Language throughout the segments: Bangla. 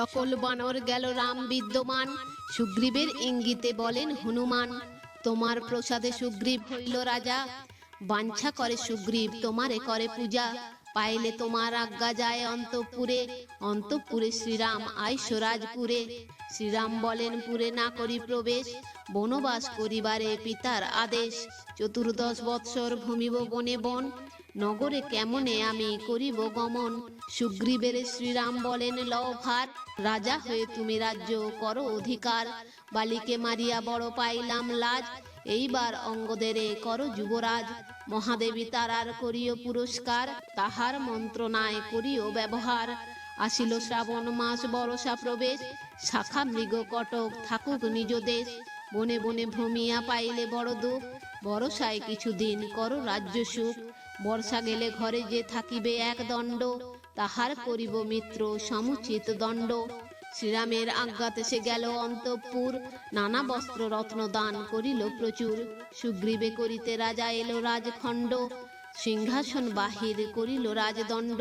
সকল বানর গেল রাম বিদ্যমান। সুগ্রীবের ইঙ্গিতে বলেন হনুমান, তোমার প্রসাদে সুগ্রীব হইল রাজা। বাঞ্ছা করে সুগ্রীব, তোমারে করে পূজা। পাইলে তোমার আজ্ঞা যায় অন্তপুরে। অন্তপুরে শ্রীরাম আয় স্বরাজপুরে শ্রীরাম বলেন, পুরে না করি প্রবেশ। বনবাস করিবারে পিতার আদেশ। চতুর্দশ বৎসর ভূমিব বনে বন। নগরে কেমনে আমি করিব গমন? সুগ্রীবের শ্রীরাম বলেন, লও ভার, রাজা হয়ে তুমি রাজ্য করো অধিকার। বালিকে মারিয়া বড় পাইলাম লাজ, এইবার অঙ্গদেরে করো যুবরাজ। মহাদেবী তারার করিও পুরস্কার, তাহার মন্ত্রণায় করিও ব্যবহার। আসিল শ্রাবণ মাস, বরসা প্রবেশ, শাখা মৃগ কটক থাকুক নিজ দেশ। বনে বনে ভ্রমিয়া পাইলে বড় দুঃখ, বরসায় কিছুদিন করো রাজ্য সুখ। বর্ষা গেলে ঘরে যে থাকিবে এক দণ্ড, তাহার করিব মিত্র সমুচিত দণ্ড। শ্রীরামের আজ্ঞাতে সে গেল অন্তঃপুর, নানা বস্ত্র রত্ন দান করিল প্রচুর। সুগ্রীবে করিতে রাজা এলো রাজখণ্ড, সিংহাসন বাহির করিল রাজদণ্ড।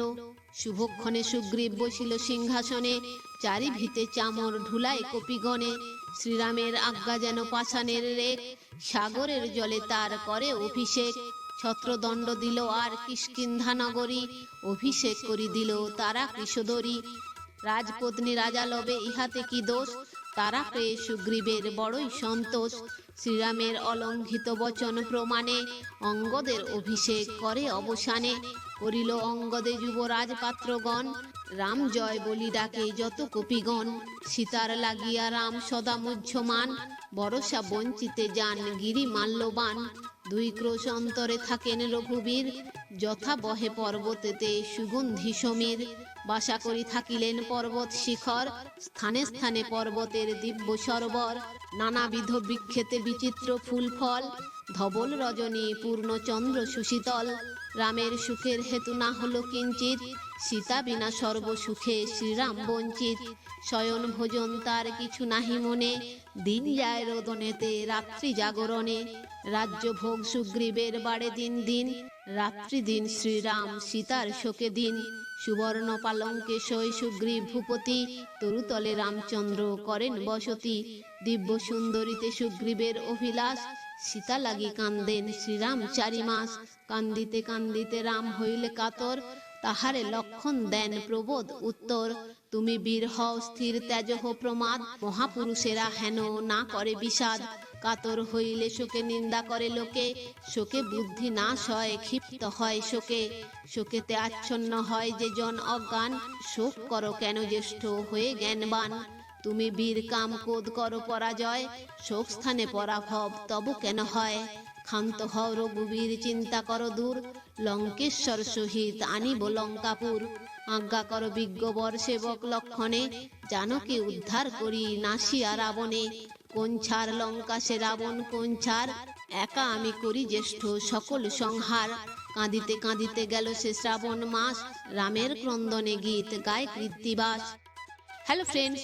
শুভক্ষণে সুগ্রীব বসিল সিংহাসনে চারি ভিতে চামর ঢুলায় কপিগণে। শ্রীরামের আজ্ঞা যেন পাষাণের রেখ সাগরের জলে তার করে অভিষেক। ছত্রদণ্ড দিল আর কিষ্কিন্ধা নগরী অভিষেক করি দিল তারা কৃষদরী। রাজপত্নী রাজা লবে ইহাতে কি দোষ? তারা পেয়ে সুগ্রীবের বড়ই সন্তোষ। শ্রীরামের অলঙ্ঘিত বচন প্রমাণে অঙ্গদের অভিষেক করে অবসানে। করিল অঙ্গদে যুবরাজ পাত্রগণ, রাম জয় বলি ডাকে যত কপিগণ। সীতার লাগিয়া রাম সদা মুহ্যমান বরসা বঞ্চিতে যান গিরি মাল্যবান। দুই ক্রোশ অন্তরে থাকেন রঘুবীর, যথা বহে পর্বতেতে সুগন্ধি সমীর। বাসা করি থাকিলেন পর্বত শিখর, স্থানে স্থানে পর্বতের দিব্য সরোবর। নানাবিধ বৃক্ষেতে বিচিত্র ফুল ফল ধবল রজনী, পূর্ণ চন্দ্র সুশীতল। রামের সুখের হেতু না হলো কিঞ্চিত, সীতা বিনা সর্বসুখে শ্রীরাম বঞ্চিত। শয়ন ভোজন তার কিছু নাহি মনে, দিন যায় রোদনেতে, রাত্রি জাগরণে। রাজ্য ভোগ সুগ্রীবের বাড়ে দিন দিন রাত্রি দিন শ্রীরাম সীতার শোকে দিন, সুবর্ণ পালঙ্কে সই সুগ্রীব ভূপতি, তরুতলে রামচন্দ্র করেন বসতি, দিব্য সুন্দরীতে সুগ্রীবের অভিলাষ, সীতা লাগি কান্দেন শ্রীরাম চারি মাস কান্দিতে কান্দিতে রাম হইলে কাতর, তাহারে লক্ষণ দেন প্রবোধ উত্তর তুমি বীর হও, স্থির ত্যাজহ প্রমাদ। মহাপুরুষেরা হেন না করে বিষাদ। কাতর হইলে শোকে নিন্দা করে লোকে। শোকে বুদ্ধি নাশ হয়, ক্ষিপ্ত হয় শোকে। শোকেতে আচ্ছন্ন হয় যে জন অজ্ঞান। শোক করো কেন জ্যেষ্ঠ হয়ে জ্ঞানবান? তুমি বীর কাম কোদ করো পরাজয়। শোক স্থানে পরাভব, তব কেন হয়? ক্ষান্ত হও রঘুবীর, চিন্তা করো দূর। লঙ্কেশ্বর সহিত আনিব লঙ্কাপুর। আজ্ঞা করো বিজ্ঞবর সেবক লক্ষণে। জানকে উদ্ধার করি নাসিয়া রাবণে। কোন ছাড় লঙ্কা সে রাবণ, কোন ছাড়? একা আমি করি জ্যেষ্ঠ সকল সংহার। কাঁদিতে কাঁদিতে গেল সে শ্রাবণ মাস। রামের ক্রন্দনে গীত গায় Krittibas. Hello friends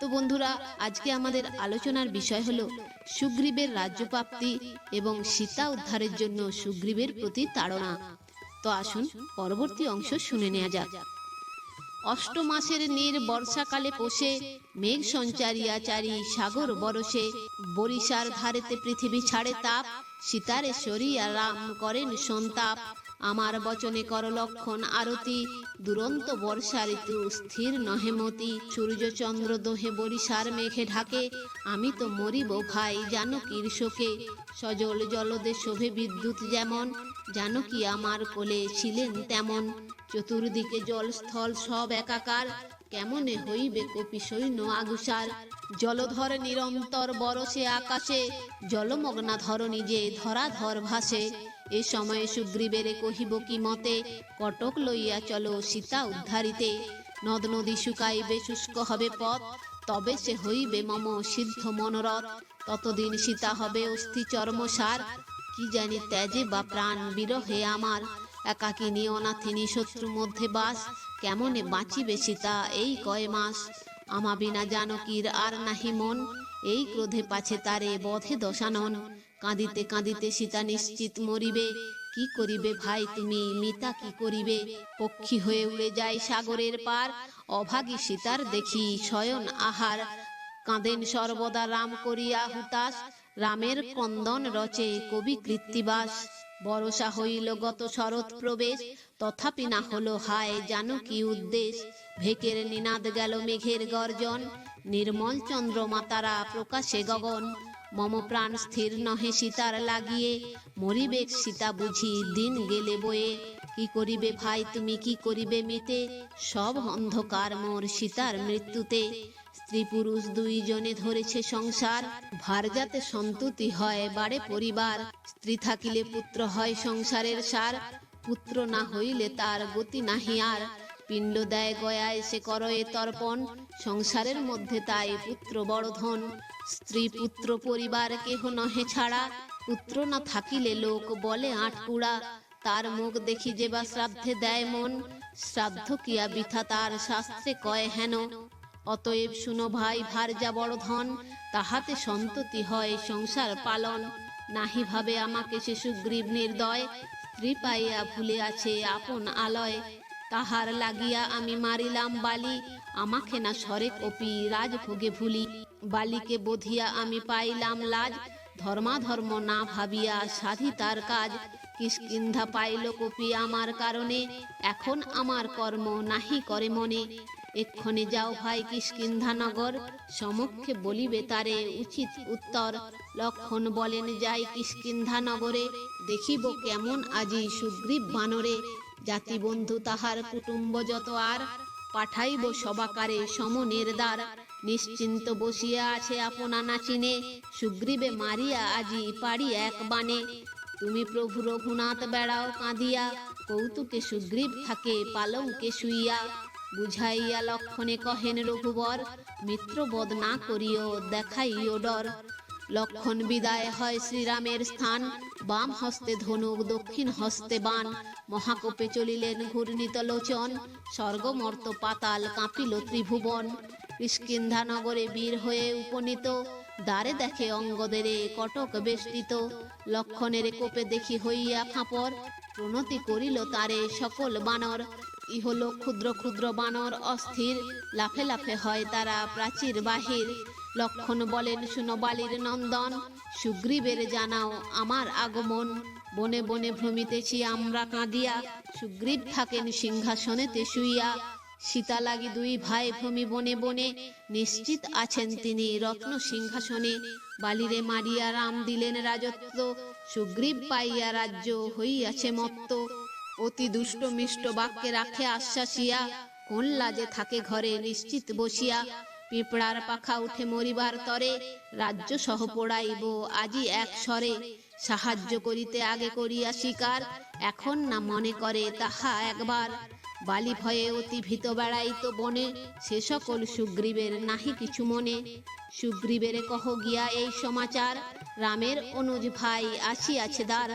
তো বন্ধুরা, আজকে আমাদের আলোচনার বিষয় হলো সুগ্রীবের রাজ্যপ্রাপ্তি এবং সীতা উদ্ধারের জন্য সুগ্রীবের প্রতি তাড়না। তো আসুন পরবর্তী অংশ শুনে নেওয়া যাক। অষ্ট মাসের নীর বর্ষাকালে পোষে মেঘ সঞ্চারিয়া চারি সাগর বরসে বরিশার ধারেতে পৃথিবী ছাড়ে তাপ, সীতারে সরিয়া রাম করেন সন্তাপ। আমার বচনে কর লক্ষণ আরতি। দুরন্ত বর্ষা ঋতু, স্থির নহেমতি সূর্য চন্দ্র দোহে বরিশার মেঘে ঢাকে। আমি তো মরিব ভাই জানো জানকীর শোকে। সজল জলদে শোভে বিদ্যুৎ যেমন। জানকী আমার কোলে ছিলেন তেমন। চতুর্দিকে জলস্থল সব একাকার। কেমনে হইবে কপি সৈন্য আগুসার? জলধর নিরন্তর বরসে আকাশে। জলমগ্না ধরণী যে ধরাধর ভাসে। এ সময়ে সুগ্রীবেরে কহিব কি মতে, কটক লইয়া চলো সীতা উদ্ধারিতে। নদ নদী শুকাইবে, শুষ্ক হবে পথ, তবে সে হইবে মম সিদ্ধ মনোরথ। ততদিন সীতা হবে অস্থি চর্মসার, কি জানি ত্যাজে বা প্রাণ বিরহে আমার। একাকিনী অনাথিনী শত্রু মধ্যে বাস, কেমনে বাঁচিবে সীতা এই কয় মাস? আমা বিনা জানকীর আর নাহি মন, এই ক্রোধে পাছে তারে বধে দশানন। কাঁদিতে কাঁদিতে সীতা নিশ্চিত মরিবে। কি করিবে ভাই তুমি? মিতা কি করিবে? পক্ষী হয়ে উড়ে যায় সাগরের পার। অভাগী সীতার দেখি শয়ন আহার। কাঁদেন সর্বদা রাম করিয়া হুতাস রামের ক্রন্দন রচে কবি কৃত্তিবাস। বরসা হইল গত শরৎ প্রবেশ। তথাপি না হলো হায়, জানো কি উদ্দেশ? ভেকের নিনাদ গেল মেঘের গর্জন। নির্মল চন্দ্রমা তারা প্রকাশে গগন। মম প্রাণ স্থির নহে সীতার লাগিয়ে। মরিবেক সীতা বুঝি দিন গেলে বয়ে। কি করিবে ভাই, তুমি কি করিবে মিতে? সব অন্ধকার মোর সীতার মৃত্যুতে। স্ত্রী পুরুষ দুইজনে ধরেছে সংসার। ভার যাতে সন্ততি হয়, বাড়ে পরিবার। স্ত্রী থাকিলে পুত্র হয় সংসারের সার। পুত্র না হইলে তার গতি নাহি আর। পিণ্ড দেয় গয়ায় সে করয়ে তর্পণ। সংসারের মধ্যে তাই পুত্র বড় ধন। স্ত্রী পুত্র পরিবার কেহ নহে ছাড়া। পুত্র না থাকিলে লোক বলে আটকুড়া। তার মুখ দেখি যে বা শ্রাদ্ধে দেয় মন। শ্রাদ্ধ কিয়া বৃথা তার শাস্ত্রে কয় হেন। অতএব শুনো ভাই ভার যা বড় ধন, তাহাতে সন্ততি হয় সংসার পালন। নাহি ভাবে আমাকে সে সুগ্রীব নির্দয়, স্ত্রী পাইয়া ভুলে আছে আপন আলয়। তাহার লাগিয়া আমি মারিলাম বালি। আমাকে না সরে কপি রাজভোগে ভুলি। বালিকে বধিয়া আমি পাইলাম লাজ। ধর্মাধর্ম না ভাবিয়া সাধি তার কাজ। কিষ্কিন্ধা পাইল কপি আমার কারণে। এখন আমার কর্ম নাহি করে মনে। এক্ষণে যাও ভাই কিষ্কিন্ধা নগর। সমক্ষে বলিবে তারে উচিত উত্তর। লক্ষণ বলেন যাই কিষ্কিন্ধা নগরে। দেখিব কেমন আজি সুগ্রীব বানরে। জাতি বন্ধু তাহার কুটুম্ব যত আর, পাঠাইব সবাকারে সমনের দ্বার নিশ্চিন্ত বসিয়া আছে আপনা নাচিনে সুগ্রীবে মারিয়া আজি পারি এক বানে। তুমি প্রভু রঘুনাথ বেড়াও কাঁদিয়া, কৌতুকে সুগ্রীব থাকে পালঙ্কে শুইয়া। বুঝাইয়া লক্ষণে কহেন রঘুবর, মিত্রবধ না করিও দেখাইও ডর। লক্ষণ বিদায় হয় শ্রীরামের স্থান। বাম হস্তে ধনুক, দক্ষিণ হস্তে বান মহাকোপে চলিলেন ঘূর্ণিত লোচন। স্বর্গমর্ত পাতাল কাঁপিল ত্রিভুবন। কিষ্কিন্ধা নগরে বীর হয়ে উপনীত। দ্বারে দেখে অঙ্গদেরে কটক বেষ্টিত। লক্ষণের কোপে দেখি হইয়া খাপর প্রণতি করিল তারে সকল বানর। ইহল ক্ষুদ্র ক্ষুদ্র বানর অস্থির। লাফে লাফে হয় তারা প্রাচীর বাহির। লক্ষণ বলেন, শুনো বালির নন্দন, সুগ্রীবের জানাও আমার আগমন। বনে বনে ভ্রমিতেছি আমরা কাঁদিয়া, সুগ্রীব থাকেন সিংহাসনেতে শুইয়া। সীতা লাগি দুই ভাই ভূমি বনে বনে, নিশ্চিত আছেন তিনি রত্ন সিংহাসনে। বালিরে মারিয়া রাম দিলেন রাজত্ব, সুগ্রীব পাইয়া রাজ্য হইয়াছে মত্ত। অতি দুষ্ট মিষ্ট বাক্যে রাখে আশ্বাসিয়া, কোন লাজে থাকে ঘরে নিশ্চিত বসিয়া। পিঁপড়ার পাখা উঠে মরিবার তরে রাজ্য সহ পোড়াইব, আজি এক স্বরে। সাহায্য করিতে আগে করিয়া শিকার, এখন না মনে করে তাহা একবার। বালি ভয়ে অতি ভীত বেড়াইত বনে, সে সকল সুগ্রীবের নাহি কিছু মনে। সুগ্রীবের কহ গিয়া এই সমাচার, রামের অনুজ ভাই আসিয়াছে দ্বার।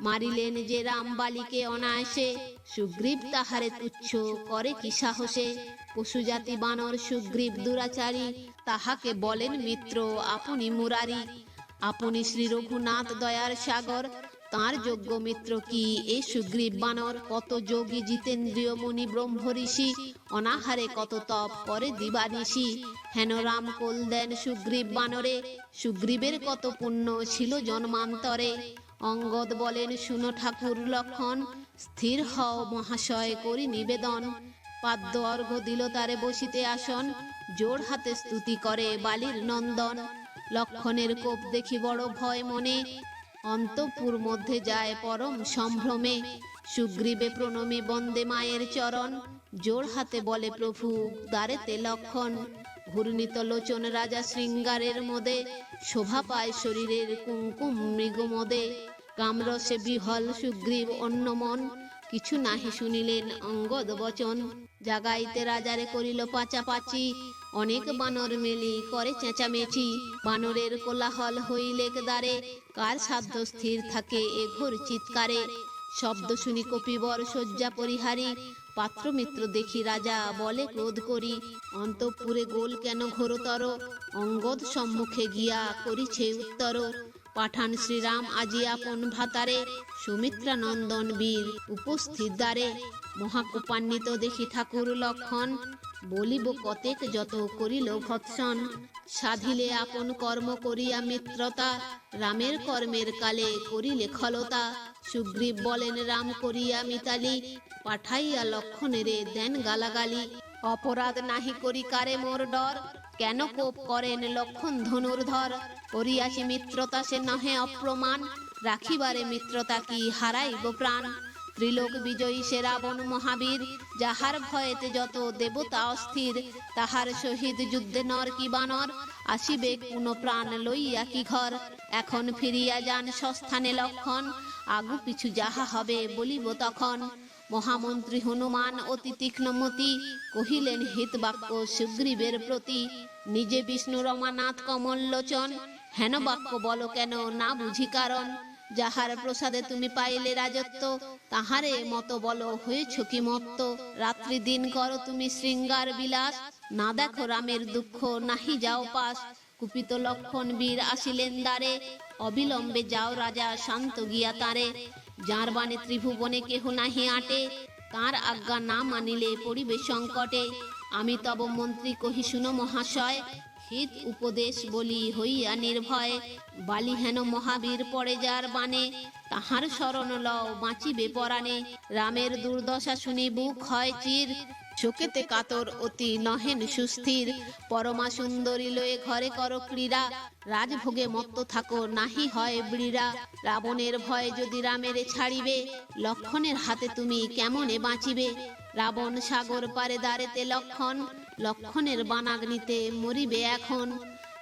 মারিলেন যে রাম বালিকে অনায়াসে, সুগ্রীব তাহারে তুচ্ছ, করে কি সাহসে? পশুজাতি বানর, সুগ্রীব, দুরাচারী, তাহাকে বলেন মিত্র, আপনি মুরারি। আপনি শ্রী রঘুনাথ দয়ার সাগর, তাঁর যোগ্য মিত্র কি? এ সুগ্রীব বানর কত যোগী জিতেন্দ্রীয় মুনি ব্রহ্ম ঋষি, অনাহারে কত তপ করে দিবানিশি। হেন রাম কোল দেন সুগ্রীব বানরে, সুগ্রীবের কত পুণ্য ছিল জন্মান্তরে। অঙ্গদ বলেন, শুনো ঠাকুর লক্ষণ, স্থির হও মহাশয় করি নিবেদন। পাদ্য অর্ঘ দিল তারে বসিতে আসন, জোর হাতে স্তুতি করে বালির নন্দন। লক্ষণের কোপ দেখি বড় ভয় মনে, অন্তপুর মধ্যে যায় পরম সম্ভ্রমে। সুগ্রীবে প্রণমী বন্দে মায়ের চরণ, জোর হাতে বলে প্রভু, দ্বারেতে লক্ষণ। ঘূর্ণিত লোচন রাজা শৃঙ্গারের মদে, শোভা পায় শরীরের কুঙ্কুম মৃগমদে। কামরসে বিহল সুগ্রীব অন্যমন কিছু নাহি শুনিলেন অঙ্গদ বচন। জাগাইতে রাজারে করিল পাচাপাচি। অনেক বানর মেলি করে চেঁচামেচি। বানরের কোলাহল হইলেক দ্বারে? কার সাধ্য স্থির থাকে এ ঘোর চিৎকারে? শব্দ শুনি কপিবর শয্যা পরিহারি। পাত্রমিত্র দেখি রাজা বলে ক্রোধ করি। অন্তঃপুরে গোল কেন ঘোরতর? অঙ্গদ সম্মুখে গিয়া করিছে উত্তর। পাঠান শ্রীরাম আজি আপন ভাতারে, সুমিত্রা নন্দন বীর উপস্থিত দ্বারে। মহাকুপান্বিত দেখি ঠাকুর লক্ষণ, বলিব কতেক যত করিল ভৎসন। সাধিলে আপন কর্ম করিয়া মিত্রতা, রামের কর্মের কালে করিলে খলতা। সুগ্রীব বলেন, রাম করিয়া মিতালি, পাঠাইয়া লক্ষণেরে দেন গালাগালি। অপরাধ নাহি করি কারে মোর ডর? কেন কোপ করেন লক্ষণ ধনুর্ধর করিয়াছি মিত্রতা সে নহে অপ্রমাণ। রাখিবারে মিত্রতা কি হারাইব প্রাণ? ত্রিলোক বিজয়ী সে রাবণ মহাবীর, যাহার ভয়েতে যত দেবতা অস্থির, তাহার সহিত যুদ্ধে নর কি বানর? আসিবে কোন প্রাণ লইয়া কি ঘর? এখন ফিরিয়া যান সস্থানে লক্ষণ। আগু পিছু যাহা হবে বলিব তখন। মহামন্ত্রী হনুমান অতি তীক্ষ্ণমতি কহিলেন হিত বাক্য সুগ্রীবের প্রতি। নিজে বিষ্ণু রমানাথ কমল লোচন। হেন বাক্য বলো কেন? না বুঝি কারণ। যাহার প্রসাদে তুমি পাইলে রাজত্ব, তাহারে মতো বলো হয়েছ কি মত্ত। রাত্রি দিন করো তুমি শৃঙ্গার বিলাস। না দেখো রামের দুঃখ, নাহি যাও পাস। কুপিত লক্ষণ বীর আসিলেন দ্বারে। অবিলম্বে যাও রাজা, শান্ত গিয়া তারে। যার বানে ত্রিভুবনে কেহ নাহি আটে, তার আজ্ঞা না মানিলে পড়িবে সংকটে। আমি তব মন্ত্রী কহি, শুনো মহাশয়, হিত উপদেশ বলি হইয়া নির্ভয়। বালি হেন মহাবীর পড়ে যার বানে তাহার শরণ লও বাঁচিবে পরাণে। রামের দুর্দশা শুনি বুক হয় চির শোকেতে কাতর, অতি নহেন সুস্থির। পরমা সুন্দরী লয়ে ঘরে কর ক্রীড়া। রাজভোগে মত্ত থাকো, নাহি হয় ব্রীড়া। রাবণের ভয় যদি রামেরে ছাড়িবে, লক্ষণের হাতে তুমি কেমনে বাঁচিবে? রাবণ সাগর পারে দাঁড়েতে লক্ষণ, লক্ষণের বানাগ্নিতে মরিবে এখন।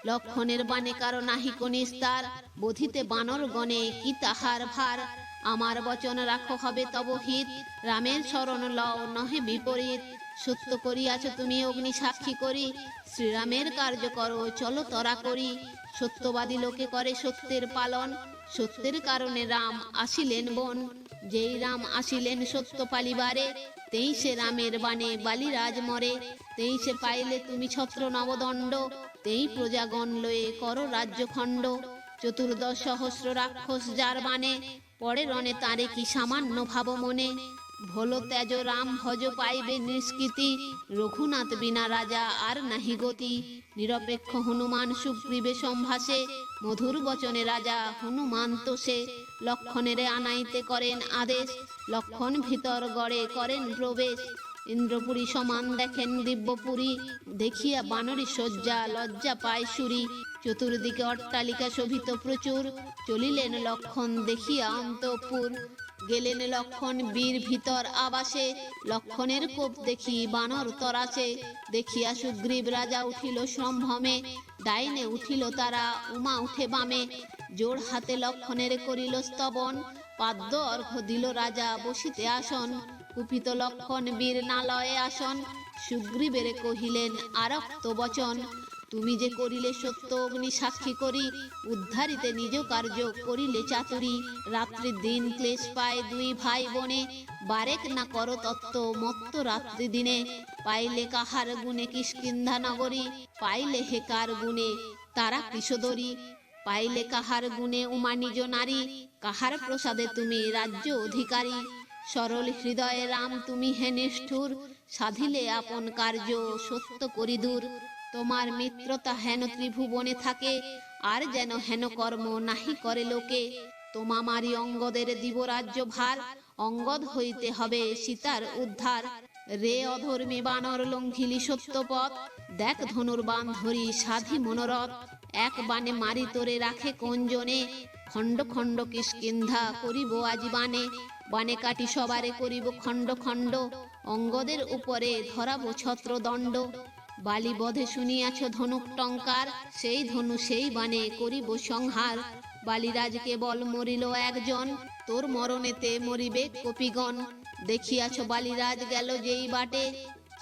লক্ষণের বানে কারও নাহি কনিস্তার, বধিতে বানর গণে কি তাহার ভার? আমার বচন রাখো হবে তব হিত, রামের শরণ লও নহে বিপরীত। সত্য করিয়াছ তুমি, অগ্নি সাক্ষী করি, শ্রীরামের কার্য করো, চলো তরা করি। সত্যবাদী লোকে করে সত্যের পালন, সত্যের কারণে রাম আসিলেন বন। যেই রাম আসিলেন সত্য পালিবারে, তেই সে রামের বাণে বালিরাজ মরে। তেই সে পাইলে তুমি ছত্র নবদণ্ড, তেই প্রজাগণ লয়ে কর রাজ্যখণ্ড চতুর্দশ সহস্র রাক্ষস যার বানে পরে রণে তারে কি সামান্য ভাব মনে ভোল তেজ রাম ভজ পাইবে নিষ্কৃতি, রঘুনাথ বিনা রাজা আর নাহি গতি। নিরপেক্ষ হনুমান সুগ্রীবে সম্ভাসে মধুর বচনে রাজা হনুমান তো সে লক্ষণেরে আনাইতে করেন আদেশ, লক্ষণ ভিতর গড়ে করেন প্রবেশ। ইন্দ্রপুরী সমান দেখেন দিব্যপুরী, দেখিয়া বানরী শয্যা লজ্জা পায় সুরি। চতুর্দিকে অট্টালিকা শোভিত প্রচুর, চলিলেন লক্ষণ দেখিয়া অন্তপুর। গেলেন লক্ষণ বীর ভিতর আবাসে। লক্ষণের কোপ দেখি বানর তরাসে দেখিয়া সুগ্রীব রাজা উঠিল সম্ভ্রমে। ডাইনে উঠিল তারা, উমা উঠে বামে। জোর হাতে লক্ষণের করিল স্তবন। পাদ্য অর্ঘ দিল রাজা, বসিতে আসন। কুপিত লক্ষণ বীর নালয়ে আসন। সুগ্রীবের কহিলেন, আরক্ত বচন। তুমি যে করিলে সত্য, অগ্নি সাক্ষী করি, উদ্ধারিতে নিজ কার্য করিলে চাতুরি। রাত্রি দিন ক্লেশ পায় দুই ভাই বোনে, বারেক না কর তত্ত্ব মত্ত রাত্রি দিনে। পাইলে কাহার গুণে কিষ্কিন্ধা নগরী, পাইলে হে কার গুণে তারা কৃষদরী। পাইলে কাহার গুণে উমা নিজ নারী, কাহার প্রসাদে তুমি রাজ্য অধিকারী। সরল হৃদয়ে রাম, তুমি হে নিষ্ঠুর, সাধিলে আপন কার্য সত্য করি দূর তোমার মিত্রতা হেন ত্রিভুবনে থাকে, আর যেন হেন কর্ম নাহি করে লোকে। তোমামারি অঙ্গদের দিব রাজ্য ভার, অঙ্গদ হইতে হবে সীতার উদ্ধার। রে অধর্মী বানর, লঙ্ঘিলি সত্যপথ, দেখ ধনুর বান ধরি সাধি মনোরথ, এক বানে মারি তোরে রাখে কোনজনে খণ্ড খণ্ড কিষ্কিন্ধা করিব আজি বানে বানে কাটি সবারে করিব খণ্ড খণ্ড, অঙ্গদের উপরে ধরাবো ছত্র দণ্ড বালি বধে শুনিয়াছ ধনুক টঙ্কার, সেই ধনু সেই বানে করিব সংহার। বালিরাজ কেবল মরিল একজন, তোর মরণেতে মরিবে কপিগণ। দেখিয়াছ বালিরাজ গেল যেই বাটে,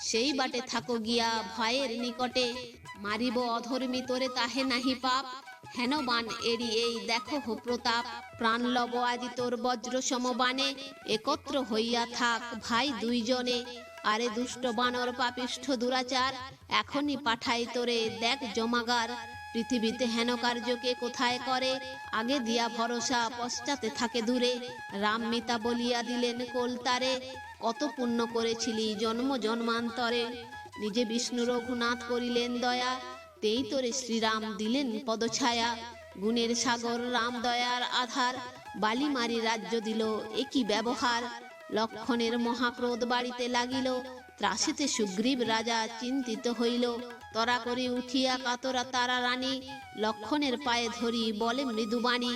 সেই বাটে থাকো গিয়া ভয়ের নিকটে। মারিব অধর্মী তোরে তাহে নাহি পাপ হেন বান এরি এই দেখো হো প্রতাপ। প্রাণ লব আজি তোর বজ্র সমবানে একত্র হইয়া থাক ভাই দুইজনে। আরে দুষ্ট বানর, পাপিষ্ঠ দুরাচার, এখনই পাঠাই তোরে, দেখ জমাগার। পৃথিবীতে হেন কার্যকে কোথায় করে? আগে দিয়া ভরসা, পশ্চাতে থাকে দূরে। রাম মিতা বলিয়া দিলেন কোলতারে কত পুণ্য করেছিলি জন্ম জন্মান্তরে। নিজে বিষ্ণু রঘুনাথ করিলেন দয়া, তেই তোরে শ্রীরাম দিলেন পদছায়া। গুণের সাগর, রাম দয়ার আধার, বালিমারি রাজ্য দিল একই ব্যবহার? লক্ষণের মহাক্রোধ বাড়িতে লাগিল। ত্রাসিতে সুগ্রীব রাজা চিন্তিত হইল। তরা করে উঠিয়া কাতরা তারা রানী লক্ষণের পায়ে ধরি বলে মৃদুবাণী,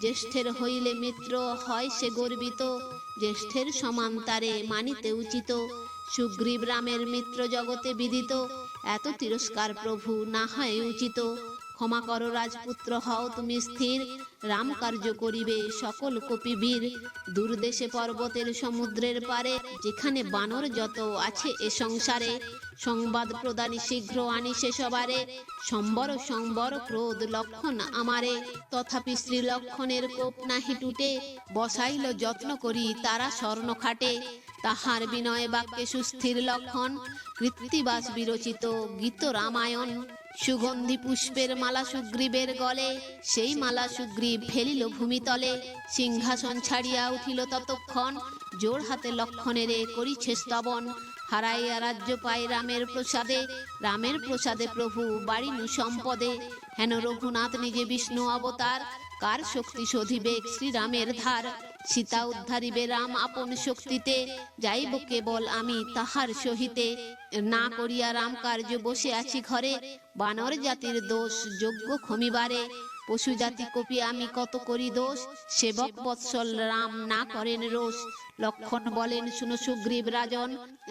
জ্যেষ্ঠের হইলে মিত্র হয় সে গর্বিত। জ্যেষ্ঠের সমান তারে মানিতে উচিত। সুগ্রীব রামের মিত্র জগতে বিদিত। এত তিরস্কার প্রভু না হয় উচিত। ক্ষমা করো রাজপুত্র, হও তুমি স্থির। রাম কার্য করিবে, সকল কপিবীর দূরদেশে পর্বতের সমুদ্রের পারে, যেখানে বানর যত আছে এ সংসারে। সংবাদ প্রদানী শীঘ্র আনি সে সবারে। সম্বর সম্বর ক্রোধ লক্ষণ আমারে। তথাপি শ্রী লক্ষণের কোপ নাহি টুটে। বসাইল যত্ন করি তারা স্বর্ণ খাটে। তাহার বিনয় বাক্যে সুস্থির লক্ষণ। কৃত্তিবাস বিরচিত গীত রামায়ণ। সুগন্ধি পুষ্পের মালা সুগ্রীবের গলে, সেই মালা সুগ্রীব ফেলিল ভূমিতলে। সিংহাসন ছাড়িয়া উঠিল ততক্ষণ, জোর হাতে লক্ষণের লক্ষণেরে করিছে স্তবন। হারাইয়া রাজ্য পায় রামের প্রসাদে রামের প্রসাদে প্রভু বাড়িনু সম্পদে। হেন রঘুনাথ নিজে বিষ্ণু অবতার, কার শক্তি শোধিবে শ্রীরামের ধার? সীতা উদ্ধারিবে রাম আপন শক্তিতে যাইব কেবল আমি তাহার সহিতে। না করিয়া রাম কার্য বসে আছি ঘরে, বানর জাতির দোষ যোগ্য ক্ষমিবারে। পশু জাতি কপি আমি কত করি দোষ, সেবক বৎসল রাম না করেন রোষ। লক্ষণ বলেন, শুনো সুগ্রীব রাজন,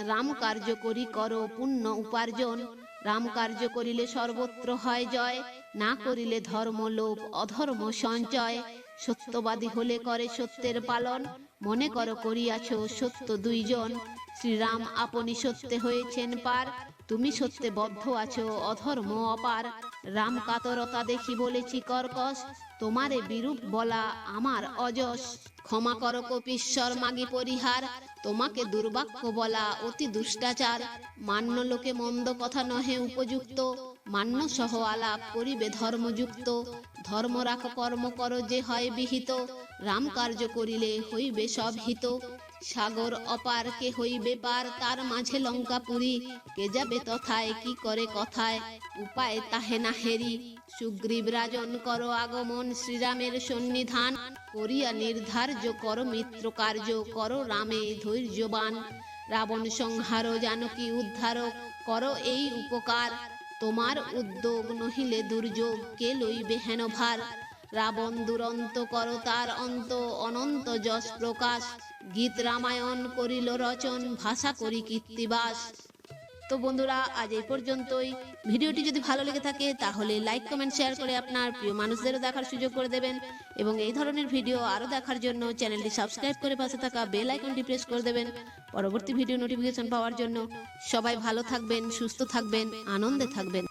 রাম কার্য করি করো পুণ্য উপার্জন। রাম কার্য করিলে সর্বত্র হয় জয়, না করিলে ধর্ম লোভ অধর্ম সঞ্চয়। সত্যবাদী হলে করে সত্যের পালন। মনে করো করিয়াছ সত্য দুইজন। শ্রীরাম আপনি সত্যে হয়েছেন পার। তুমি সত্যে বদ্ধ আছো, অধর্ম, অপার। রাম কাতরতা দেখি বলেছি, কর্কশ। তোমারে বিরূপ বলা আমার অযশ। ক্ষমা করো কপিশ্বর মাগি পরিহার। তোমাকে দুর্বাক্য বলা অতি দুষ্টাচার। মান্য লোকে মন্দ কথা নহে উপযুক্ত। মান্য সহ আলাপ করিবে ধর্মযুক্ত। ধর্ম রাখ, কর্ম করো, যে হয় বিহিত। রাম কার্য করিলে হইবে সব হিত। সাগর অপার কে হইবে পার তার মাঝে লঙ্কাপুরী কে যাবে তথায়, কি করে কথায়? উপায় তাহে না হেরি। সুগ্রীব রাজন কর আগমন, শ্রীরামের সন্নিধান। করিয়া নির্ধার্য কর মিত্র কার্য, কর রামে ধৈর্যবান। রাবণ সংহার জানকী উদ্ধার, কর এই উপকার। তোমার উদ্যোগ নহিলে দুর্যোগ কে লইবে হেন ভার? রাবণ দুরন্ত কর তার অন্ত, অনন্ত যশ প্রকাশ। গীত রামায়ণ করিল রচন, ভাষা করি কীর্তিবাস। তো বন্ধুরা, আজ এই পর্যন্তই। ভিডিওটি যদি ভালো লেগে থাকে, তাহলে লাইক, কমেন্ট, শেয়ার করে আপনার প্রিয় মানুষদেরও দেখার সুযোগ করে দেবেন। এবং এই ধরনের ভিডিও আরও দেখার জন্য চ্যানেলটি সাবস্ক্রাইব করে পাশে থাকা বেল আইকনটি প্রেস করে দেবেন পরবর্তী ভিডিও নোটিফিকেশন পাওয়ার জন্য। সবাই ভালো থাকবেন, সুস্থ থাকবেন, আনন্দে থাকবেন।